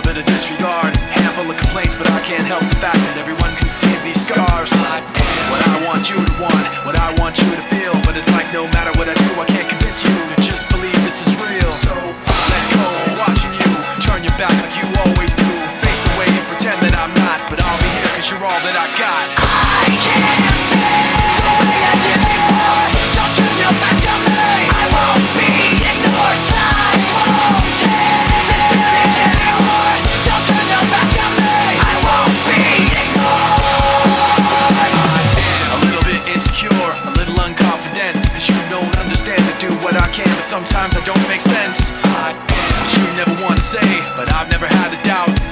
Little bit of disregard, handful of complaints, but I can't help the fact that everyone can see these scars. What I want you to want, what I want you to But I can, but sometimes I don't make sense. I, what you never want to say, but I've never had a doubt.